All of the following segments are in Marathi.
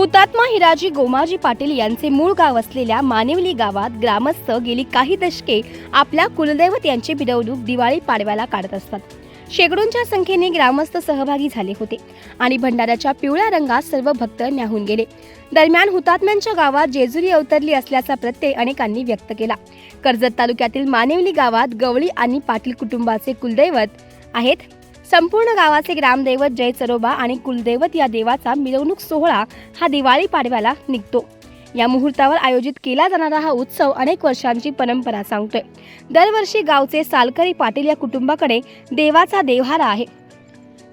हुतात्मा हिराजी गोमाजी पाटील यांचे मूळ गाव असलेल्या मानिवली गावात ग्रामस्थ गेली काही दशके आपल्या कुलदैवत यांची मिरवणूक दिवाळी पाडव्याला काढत असतात. शेकडोंच्या संख्येने ग्रामस्थ सहभागी झाले होते आणि भंडाऱ्याच्या पिवळ्या रंगात सर्व भक्त न्याहून गेले. दरम्यान हुतात्म्यांच्या गावात जेजुरी अवतरली असल्याचा प्रत्यय अनेकांनी व्यक्त केला. कर्जत तालुक्यातील मानिवली गावात गवळी आणि पाटील कुटुंबाचे कुलदैवत आहेत. संपूर्ण गावाचे ग्रामदैवत जय चरोबा आणि कुलदैवत या देवाचा मिरवणूक सोहळा हा दिवाळी पाडव्याला निघतो. या मुहूर्तावर आयोजित केला जाणारा हा उत्सव अनेक वर्षांची परंपरा सांगतोय. दरवर्षी गावचे सालकरी पाटील या कुटुंबाकडे देवाचा देव्हारा आहे.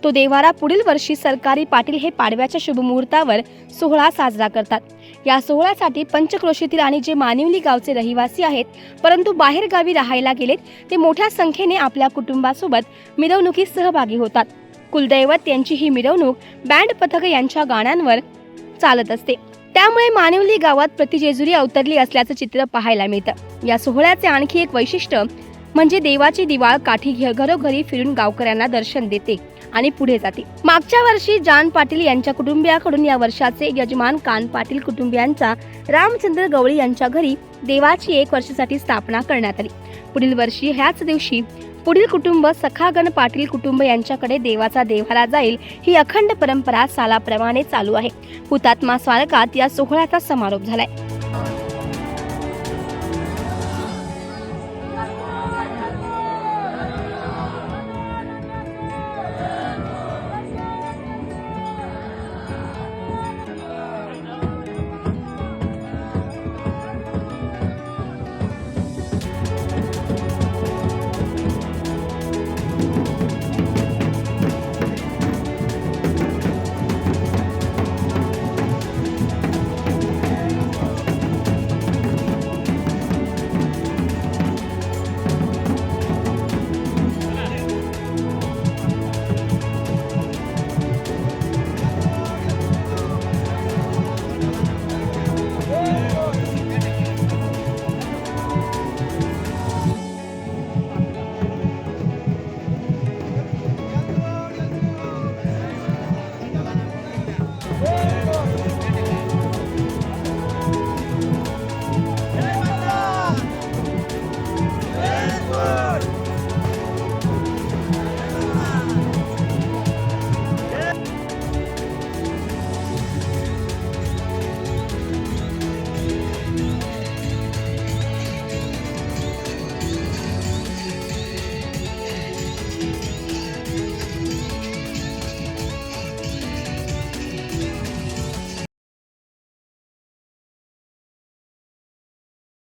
तो देव्हारा पुढील वर्षी सरकारी पाटील हे पाडव्याच्या शुभमुहूर्तावर सोहळा साजरा करतात. या सोहळ्यासाठी पंचक्रोशीतील आणि जे मानिवली गावचे रहिवासी आहेत परंतु बाहेर गावी राहायला गेलेत ते मोठ्या संख्येने आपल्या कुटुंबासोबत मिरवणुकीत सहभागी होतात. कुलदैवत यांची ही मिरवणूक बँड पथक यांच्या गाण्यांवर चालत असते. त्यामुळे मानिवली गावात प्रतिजेजुरी अवतरली असल्याचं चित्र पाहायला मिळतं. या सोहळ्याचे आणखी एक वैशिष्ट्य म्हणजे देवाची दिवाळ काठी घरोघरी फिरून गावकऱ्यांना दर्शन देते आणि पुढे जाते. मागच्या वर्षी जान पाटील यांच्या कुटुंबियाकडून या वर्षाचे यजमान कान पाटील कुटुंबियांचा रामचंद्र गवळी यांच्या घरी देवाची एक वर्षासाठी स्थापना करण्यात आली. पुढील वर्षी ह्याच दिवशी पुढील कुटुंब सखागण पाटील कुटुंब यांच्याकडे देवाचा देवाला जाईल ही अखंड परंपरा सालाप्रमाणे चालू आहे. हुतात्मा स्मारकात या सोहळ्याचा समारोप झालाय.